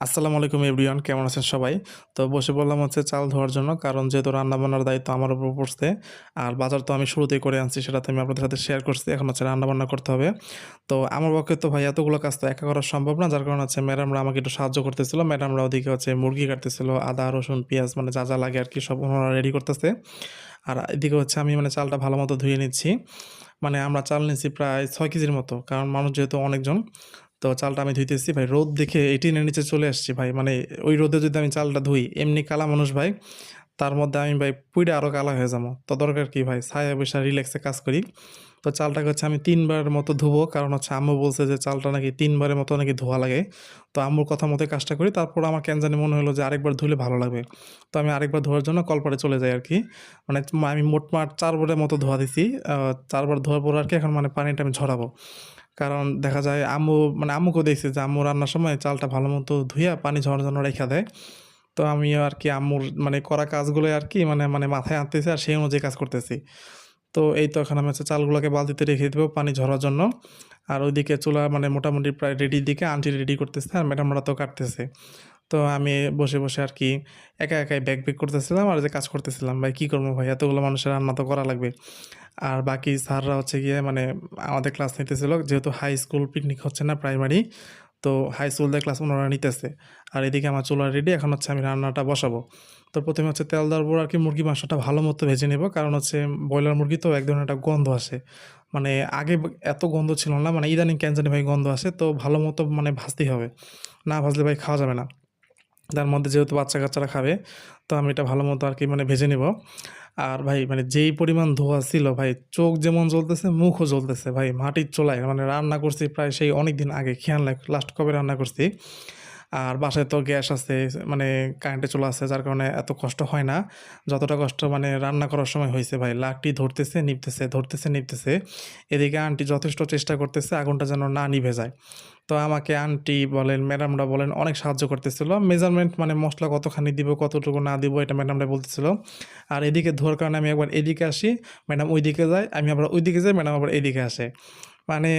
আসসালামু আলাইকুম এভরিওয়ান, কেমন আছেন সবাই? তো বসে বললাম হচ্ছে চাল ধোয়ার জন্য, কারণ যেহেতু রান্না বান্নার দায়িত্ব আমার উপর পড়ছে, আর বাজার তো আমি শুরুতেই করে আনছি সেটা তো আমি আপনাদের সাথে শেয়ার করছি, এখন হচ্ছে রান্না বান্না করতে হবে। তো আমার পক্ষে তো ভাই এতগুলো কাজ তো একা করা সম্ভব না, যার কারণে হচ্ছে ম্যাডামরা আমাকে একটু সাহায্য করতেছিল, ম্যাডামরা ওদিকে হচ্ছে মুরগি কাটতেছিল, আদা, রসুন, পেঁয়াজ মানে যা যা লাগে আর কি সব ওনারা রেডি করতেছে। আর এদিকে হচ্ছে আমি মানে চালটা ভালো মতো ধুয়ে নিচ্ছি মানে আমরা চাল নিচ্ছি প্রায় ছয় কেজির মতো, কারণ মানুষ যেহেতু অনেকজন তো চালটা আমি ধুইতেছি, ভাই রোদ দেখে এইটিনের নিচে চলে আসছি ভাই। মানে ওই রোদে যদি আমি চালটা ধুই, এমনি কালা মানুষ ভাই, তার মধ্যে আমি ভাই পুইটা আরও কালা হয়ে যাব। তো দরকার কি ভাই? ছায়া বৈশা রিল্যাক্সে কাজ করি। তো চালটাকে হচ্ছে আমি তিনবারের মতো ধুবো, কারণ হচ্ছে আম্মু বলছে যে চালটা নাকি তিনবারের মতো নাকি ধোয়া লাগে। তো আম্মুর কথা মতো কাজটা করি, তারপর আমার কেন জানি মনে হলো যে আরেকবার ধুলে ভালো লাগবে। তো আমি আরেকবার ধোয়ার জন্য কলপারে চলে যাই আর কি মানে আমি মোটমাট চারবারের মতো ধোয়া দিছি চারবার ধোয়ার পর আর কি এখন মানে পানিটা আমি ঝরাবো। কারণ দেখা যায় আম্মু মানে আম্মুকে দেখছি যে আম্মু রান্নার সময় চালটা ভালো মতো ধুইয়া পানি ঝরার জন্য রেখা দেয়। তো আমিও আর কি আম্মুর মানে করা কাজগুলো আর কি মানে মানে মাথায় আনতেছি আর সেই অনুযায়ী কাজ করতেছি। তো এই তো এখন আমি হচ্ছে চালগুলোকে বালতিতে রেখে দেবো পানি ঝরার জন্য। আর ওইদিকে চুলা মানে মোটামুটি প্রায় রেডি দিকে আনটি রেডি করতেছে আর ম্যাডামরা তো কাটতেছে। তো আমি বসে বসে আর কি একা, একাই ব্যাগ ব্যাগ করতেছিলাম আর যে কাজ করতেছিলাম। ভাই, কী করব ভাই? এতগুলো মানুষের রান্না তো করা লাগবে। আর বাকি স্যাররা হচ্ছে গিয়ে মানে আমাদের ক্লাস নিতেছিল। যেহেতু হাই স্কুল পিকনিক হচ্ছে না প্রাইমারি তো হাই স্কুলদের ক্লাস ওনারা নিতেছে। আর এদিকে আমার চুলা রেডি এখন হচ্ছে আমি রান্নাটা বসাবো। তো প্রথমে হচ্ছে তেল দেওয়ার পর আর কি মুরগি মাংসটা ভালো মতো ভেজে নেব। কারণ হচ্ছে ব্রয়লার মুরগি তো এক ধরনের একটা গন্ধ আসে। মানে আগে এত গন্ধ ছিল না মানে ইদানিং ক্যান্সারে ভাই গন্ধ আসে। তো ভালো মতো মানে ভাজতেই হবে। না ভাজলে ভাই খাওয়া যাবে না। তার মধ্যে যেহেতু বাচ্চা কাচ্চারা খাবে, তো আমি এটা ভালো মতো আর কি মানে ভেজে নেব। আর ভাই মানে যেই পরিমাণ ধোয়া ছিল ভাই, চোখ যেমন জ্বলতেছে, মুখও জ্বলতেছে ভাই, মাটির চোলায় মানে রান্না করছি প্রায় সেই অনেক দিন আগে, খেয়াল লাস্ট কবে রান্না করছি। আর বাসায় তো গ্যাস আছে মানে কারেন্টে চলে আসছে যার কারণে এত কষ্ট হয় না। যতটা কষ্ট মানে রান্না করার সময় হয়েছে ভাই লাকটি ধরতেছে নিভতেছে ধরতেছে নিভতেছে এদিকে আন্টি যথেষ্ট চেষ্টা করতেছে, আগুনটা যেন না নিভে যায়। তো আমাকে আন্টি বলেন, ম্যাডামরা বলেন, অনেক সাহায্য করতেছিল। মেজারমেন্ট মানে মশলা কতখানি দিব, কতটুকু না দিব, এটা ম্যাডামরা বলতেছিল। আর এদিকে ধোয়ার কারণে আমি একবার এদিকে আসি, ম্যাডাম ওইদিকে যায়, আমি আবার ওইদিকে যাই, ম্যাডাম আবার এদিকে আসে। মানে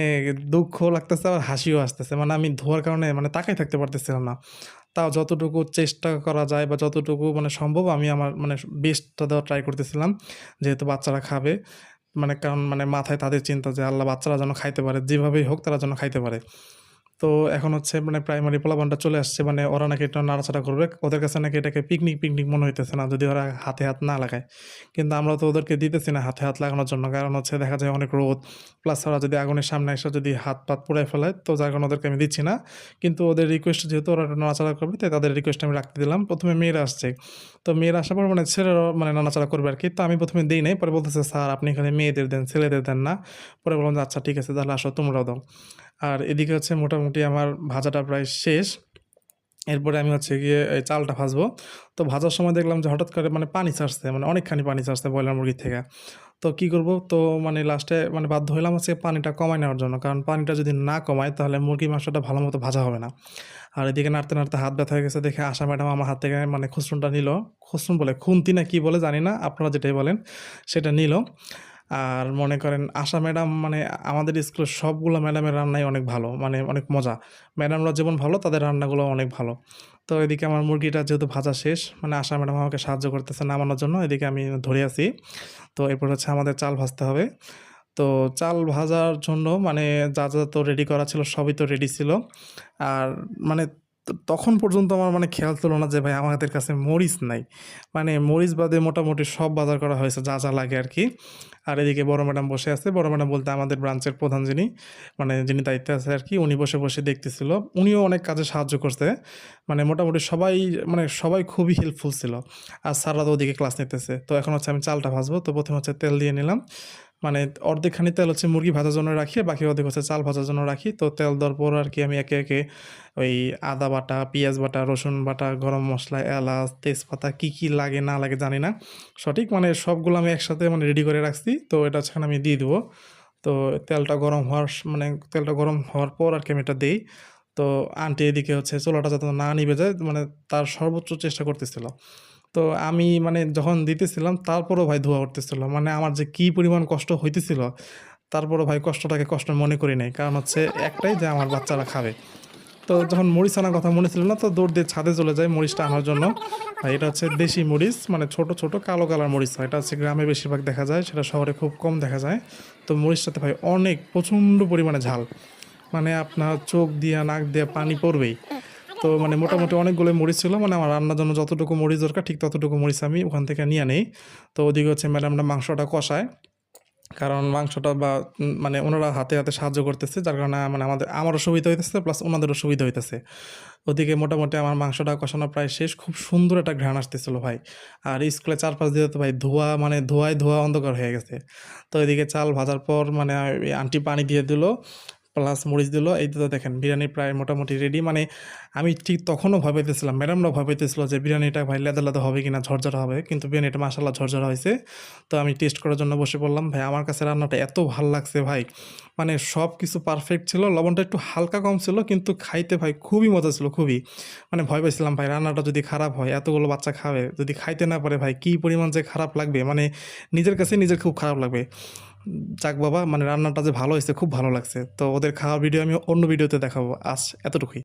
দুঃখ লাগতেছে আর হাসিও আসতেছে। মানে আমি ধোয়ার কারণে মানে তাকাই থাকতে পারতেছিলাম না। তাও যতটুকু চেষ্টা করা যায় বা যতটুকু মানে সম্ভব আমি আমার মানে বেস্টটা দেওয়ার ট্রাই করতেছিলাম, যেহেতু বাচ্চারা খাবে। মানে কারণ মানে মাথায় তাদের চিন্তা যে আল্লাহ বাচ্চারা যেন খাইতে পারে, যেভাবেই হোক তারা যেন খাইতে পারে। তো এখন হচ্ছে মানে প্রাইমারি পোলাপানটা চলে আসছে মানে ওরা নাকি এটা নাড়াচাড়া করবে। ওদের কাছে নাকি এটাকে পিকনিক পিকনিক মনে হইতেছে না, যদি ওরা হাতে হাত না লাগায়। কিন্তু আমরা তো ওদেরকে দিতেছি না হাতে হাত লাগানোর জন্য, কারণ হচ্ছে দেখা যায় অনেক রোদ। প্লাস ওরা যদি আগুনের সামনে এসে যদি হাত পাত পুড়ায় ফেলায় তো যার কারণে ওদেরকে আমি দিচ্ছি না। কিন্তু ওদের রিকোয়েস্ট যেহেতু ওরা নাড়াচাড়া করবে, তাই তাদের রিকোয়েস্ট আমি রাখতে দিলাম। প্রথমে মেয়েরা আসছে। তো মেয়েরা আসার পর মানে ছেলেরা মানে নাড়াচাড়া করবে আর কি। তো আমি প্রথমে দিই নাই, পরে বলতেছে, স্যার, আপনি এখানে মেয়েদের দেন, ছেলেদের দেন না। পরে বললাম যে আচ্ছা ঠিক আছে, তাহলে আসো, তোমরাও দাও। আর এদিকে হচ্ছে মোটামুটি আমার ভাজাটা প্রায় শেষ। এরপরে আমি হচ্ছে গিয়ে এই চালটা ভাজবো। তো ভাজার সময় দেখলাম যে হঠাৎ করে মানে পানি ছাড়ছে মানে অনেকখানি পানি ছাড়ছে ব্রয়লার মুরগির থেকে। তো কী করব? তো মানে লাস্টে মানে বাধ্য হলাম হচ্ছে পানিটা কমায় নেওয়ার জন্য। কারণ পানিটা যদি না কমায় তাহলে মুরগি মাংসটা ভালো মতো ভাজা হবে না। আর এদিকে নাড়তে নাড়তে হাত ব্যথা হয়ে গেছে দেখে আশা ম্যাডাম আমার হাত থেকে মানে খুসরুনটা নিল। খুসরুন বলে, খুন্তি না কী বলে জানি না, আপনারা যেটাই বলেন সেটা নিল। আর মনে করেন আশা ম্যাডাম মানে আমাদের স্কুলের সবগুলো ম্যাডামের রান্নাই অনেক ভালো মানে অনেক মজা। ম্যাডামরা যেমন ভালো, তাদের রান্নাগুলো অনেক ভালো। তো এদিকে আমার মুরগিটা যেহেতু ভাজা শেষ মানে আশা ম্যাডাম আমাকে সাহায্য করতেছে নামানোর জন্য, এদিকে আমি ধরে আছি। তো এরপর হচ্ছে আমাদের চাল ভাজতে হবে। তো চাল ভাজার জন্য মানে যা যা তো রেডি করা ছিল, সবই তো রেডি ছিল। আর মানে ত- তখন পর্যন্ত আমার মানে খেয়াল ছিল না যে ভাই আমাদের কাছে মরিচ নাই। মানে মরিচ বাদে মোটামুটি সব বাজার করা হয়েছে যা যা লাগে আর কি। আর এদিকে বড় ম্যাডাম বসে আছে। বড় ম্যাডাম বলতে আমাদের ব্রাঞ্চের প্রধান যিনি মানে যিনি দায়িত্বে আছে আর কি, উনি বসে বসে দেখতেছিল। উনিও অনেক কাজে সাহায্য করছে। মানে মোটামুটি সবাই মানে সবাই খুবই হেল্পফুল ছিল। আর স্যাররা তো ওদিকে ক্লাস নিতেছে। তো এখন হচ্ছে আমি চালটা ভাজবো। তো প্রথমে হচ্ছে তেল দিয়ে নিলাম। মানে অর্ধেকখানি তেল হচ্ছে মুরগি ভাজার জন্য রাখি, বাকি অর্ধেক হচ্ছে চাল ভাজার জন্য রাখি। তো তেল দেওয়ার পর আর কি আমি একে একে ওই আদা বাটা, পেঁয়াজ বাটা, রসুন বাটা, গরম মশলা, এলাচ, তেজপাতা, কী কী লাগে না লাগে জানি না। সঠিক মানে সবগুলো আমি একসাথে মানে রেডি করে রাখছি। তো এটা সেখানে আমি দিয়ে দেবো। তো তেলটা গরম হওয়ার মানে তেলটা গরম হওয়ার পর আর কি আমি এটা দিই। তো আন্টি এদিকে হচ্ছে চোলাটা যাতে না নিভে যায় মানে তার সর্বোচ্চ চেষ্টা করতেছিল। তো আমি মানে যখন দিতেছিলাম, তারপরও ভাই ধোয়া উঠতেছিল। মানে আমার যে কী পরিমাণ কষ্ট হইতেছিল, তারপরও ভাই কষ্টটাকে কষ্ট মনে করি নাই। কারণ হচ্ছে একটাই যে আমার বাচ্চারা খাবে। তো যখন মরিচ আনার কথা মনে ছিল না, তো দৌড় দিয়ে ছাদে চলে যায় মরিচটা আনার জন্য। এটা হচ্ছে দেশি মরিচ মানে ছোট ছোট কালো কালার মরিচ হয়। এটা হচ্ছে গ্রামে বেশিরভাগ দেখা যায়, সেটা শহরে খুব কম দেখা যায়। তো মরিচটাতে ভাই অনেক প্রচণ্ড পরিমাণে ঝাল। মানে আপনার চোখ দিয়ে, নাক দিয়ে পানি পড়বেই। তো মানে মোটামুটি অনেকগুলো মরিচ ছিল মানে আমার রান্নার জন্য যতটুকু মরিচ দরকার ঠিক ততটুকু মরিচ আমি ওখান থেকে নিয়ে নেই। তো ওদিকে হচ্ছে ম্যাডামরা মাংসটা কষায়, কারণ মাংসটা বা মানে ওনারা হাতে হাতে সাহায্য করতেছে, যার কারণে মানে আমাদের, আমারও সুবিধা হইতেছে, প্লাস ওনাদেরও সুবিধা হইতেছে। ওদিকে মোটামুটি আমার মাংসটা কষানো প্রায় শেষ, খুব সুন্দর একটা ঘ্রাণ আসতেছিল ভাই। আর স্কুলে চারপাশ দিয়ে তো ভাই ধোয়া মানে ধোয়ায় ধোয়া অন্ধকার হয়ে গেছে। তো এদিকে চাল ভাজার পর মানে আন্টি পানি দিয়ে দিল প্লাস মরিচ দিল। এই তো দেখেন, বিরিয়ানি প্রায় মোটামুটি রেডি মানে আমি ঠিক তখনও ভয় পাইতেছিলাম ম্যাডামরাও ভয় যে বিরিয়ানিটা ভাই লেদা লেদা হবে কিনা, ঝরঝরা হবে। কিন্তু বিরিয়ানিটা মাসাল্লাহ ঝরঝরা হয়েছে। তো আমি টেস্ট করার জন্য বসে পড়লাম। ভাই, আমার কাছে রান্নাটা এত ভালো লাগছে ভাই। মানে সব কিছু পারফেক্ট ছিল। লবণটা একটু হালকা কম ছিল, কিন্তু খাইতে ভাই খুবই মজা ছিল, খুবই। মানে ভয় পাইছিলাম ভাই, রান্নাটা যদি খারাপ হয়, এতগুলো বাচ্চা খাবে। যদি খাইতে না পারে ভাই, কী পরিমাণ যে খারাপ লাগবে? মানে নিজের কাছে নিজের খুব খারাপ লাগবে। যাক বাবা মানে রান্নাটা যে ভালো হয়েছে, খুব ভালো লাগছে। তো ওদের খাওয়ার ভিডিও আমি অন্য ভিডিওতে দেখাবো। আজ এতটুকুই।